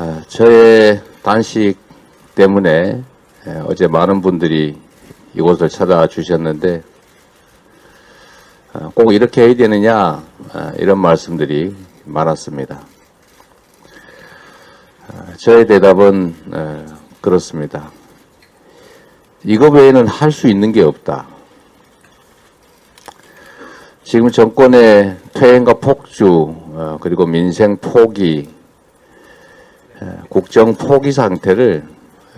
아, 저의 단식 때문에 에, 어제 많은 분들이 이곳을 찾아주셨는데 아, 꼭 이렇게 해야 되느냐 아, 이런 말씀들이 많았습니다. 아, 저의 대답은 에, 그렇습니다. 이거 외에는 할 수 있는 게 없다. 지금 정권의 퇴행과 폭주 어, 그리고 민생 포기 에, 국정 포기 상태를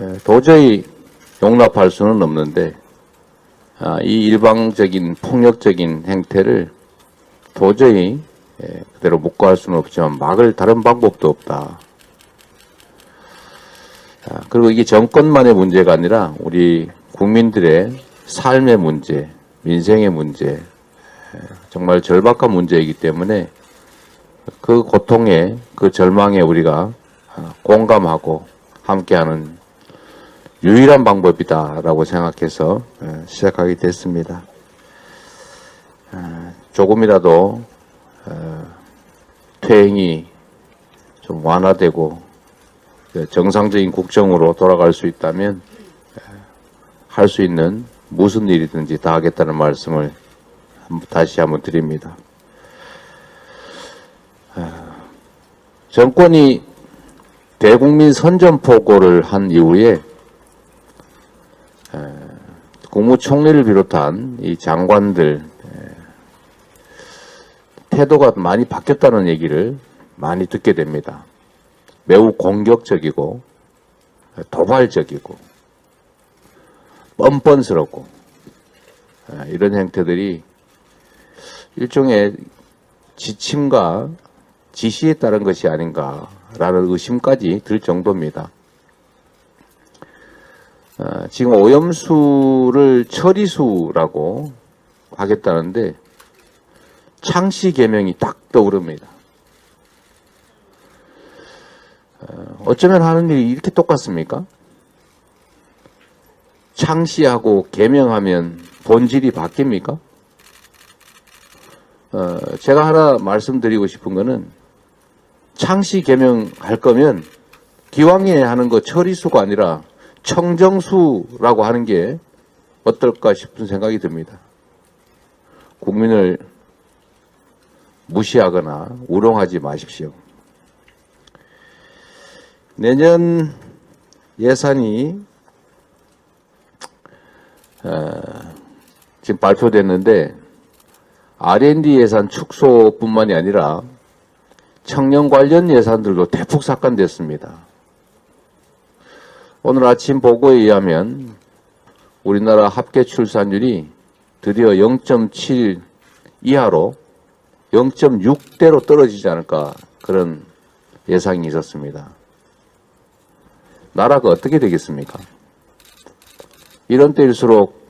에, 도저히 용납할 수는 없는데 아, 이 일방적인 폭력적인 행태를 도저히 에, 그대로 묵고할 수는 없지만 막을 다른 방법도 없다. 아, 그리고 이게 정권만의 문제가 아니라 우리 국민들의 삶의 문제, 민생의 문제, 에, 정말 절박한 문제이기 때문에 그 고통에 그 절망에 우리가 아, 공감하고 함께하는 유일한 방법이다라고 생각해서 에, 시작하게 됐습니다. 아, 조금이라도 어, 퇴행이 좀 완화되고 그 정상적인 국정으로 돌아갈 수 있다면 할 수 있는 무슨 일이든지 다 하겠다는 말씀을 한- 다시 한번 드립니다. 아, 정권이 대국민 선전포고를 한 이후에 에, 국무총리를 비롯한 이 장관들 에, 태도가 많이 바뀌었다는 얘기를 많이 듣게 됩니다. 매우 공격적이고 도발적이고 뻔뻔스럽고 아, 이런 행태들이 일종의 지침과 지시에 따른 것이 아닌가 라는 의심까지 들 정도입니다. 아, 지금 오염수를 처리수라고 하겠다는데 창씨 개명이 딱 떠오릅니다. 어쩌면 하는 일이 이렇게 똑같습니까? 창시하고 개명하면 본질이 바뀝니까? 어, 제가 하나 말씀드리고 싶은 거는 창시 개명할 거면 기왕에 하는 거 처리수가 아니라 청정수라고 하는 게 어떨까 싶은 생각이 듭니다. 국민을 무시하거나 우롱하지 마십시오. 내년 예산이 어, 지금 발표됐는데 R&D 예산 축소뿐만이 아니라 청년 관련 예산들도 대폭 삭감됐습니다. 오늘 아침 보고에 의하면 우리나라 합계 출산율이 드디어 0.7 이하로 0.6대로 떨어지지 않을까 그런 예상이 있었습니다. 나라가 어떻게 되겠습니까? 이런 때일수록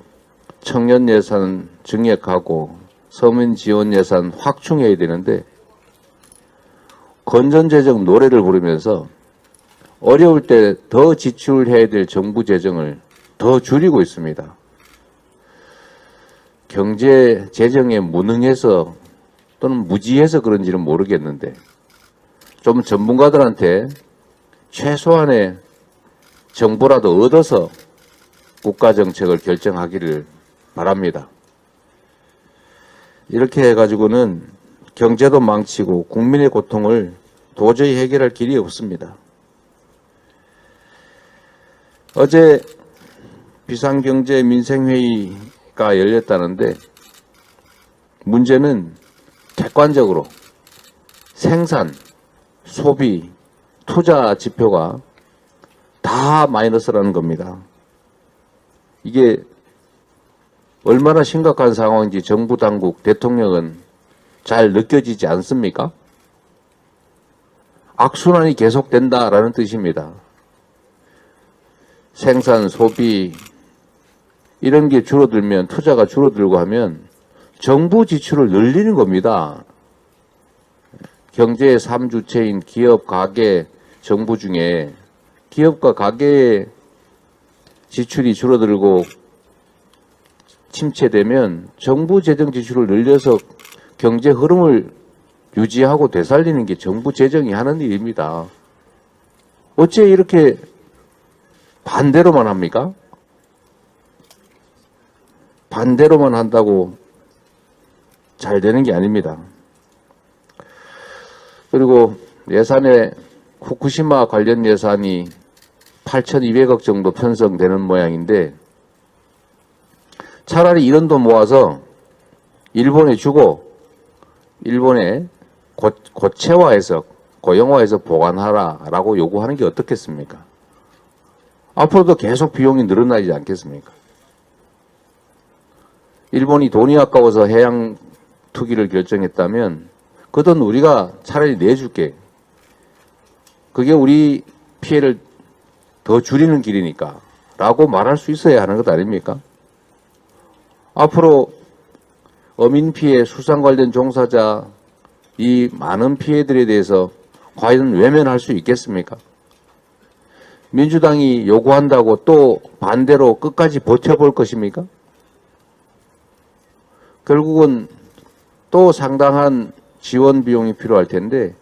청년 예산 증액하고 서민 지원 예산 확충해야 되는데 건전재정 노래를 부르면서 어려울 때 더 지출해야 될 정부 재정을 더 줄이고 있습니다. 경제 재정에 무능해서 또는 무지해서 그런지는 모르겠는데 좀 전문가들한테 최소한의 정보라도 얻어서 국가 정책을 결정하기를 바랍니다. 이렇게 해가지고는 경제도 망치고 국민의 고통을 도저히 해결할 길이 없습니다. 어제 비상경제 민생회의가 열렸다는데 문제는 객관적으로 생산, 소비, 투자 지표가 다 마이너스라는 겁니다. 이게 얼마나 심각한 상황인지 정부 당국, 대통령은 잘 느껴지지 않습니까? 악순환이 계속된다라는 뜻입니다. 생산, 소비, 이런 게 줄어들면, 투자가 줄어들고 하면 정부 지출을 늘리는 겁니다. 경제의 3주체인 기업, 가계, 정부 중에 기업과 가계의 지출이 줄어들고 침체되면 정부 재정 지출을 늘려서 경제 흐름을 유지하고 되살리는 게 정부 재정이 하는 일입니다. 어째 이렇게 반대로만 합니까? 반대로만 한다고 잘 되는 게 아닙니다. 그리고 예산에 후쿠시마 관련 예산이 8,200억 정도 편성되는 모양인데 차라리 이런 돈 모아서 일본에 주고 일본에 고, 고체화해서 고형화해서 보관하라라고 요구하는 게 어떻겠습니까? 앞으로도 계속 비용이 늘어나지 않겠습니까? 일본이 돈이 아까워서 해양 투기를 결정했다면 그 돈 우리가 차라리 내줄게. 그게 우리 피해를 더 줄이는 길이니까 라고 말할 수 있어야 하는 것 아닙니까? 앞으로 어민 피해, 수상 관련 종사자 이 많은 피해들에 대해서 과연 외면할 수 있겠습니까? 민주당이 요구한다고 또 반대로 끝까지 버텨볼 것입니까? 결국은 또 상당한 지원 비용이 필요할 텐데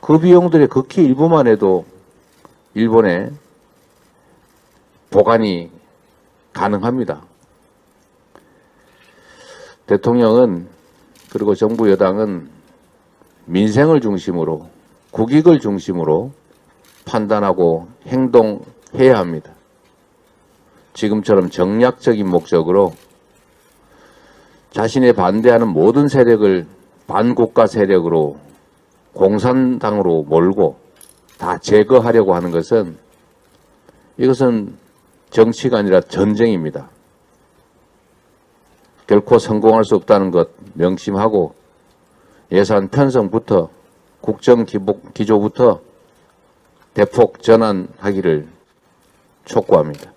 그 비용들의 극히 일부만 해도 일본에 보관이 가능합니다. 대통령은 그리고 정부 여당은 민생을 중심으로 국익을 중심으로 판단하고 행동해야 합니다. 지금처럼 정략적인 목적으로 자신의 반대하는 모든 세력을 반국가 세력으로 공산당으로 몰고 다 제거하려고 하는 것은 이것은 정치가 아니라 전쟁입니다. 결코 성공할 수 없다는 것 명심하고 예산 편성부터 국정 기조부터 대폭 전환하기를 촉구합니다.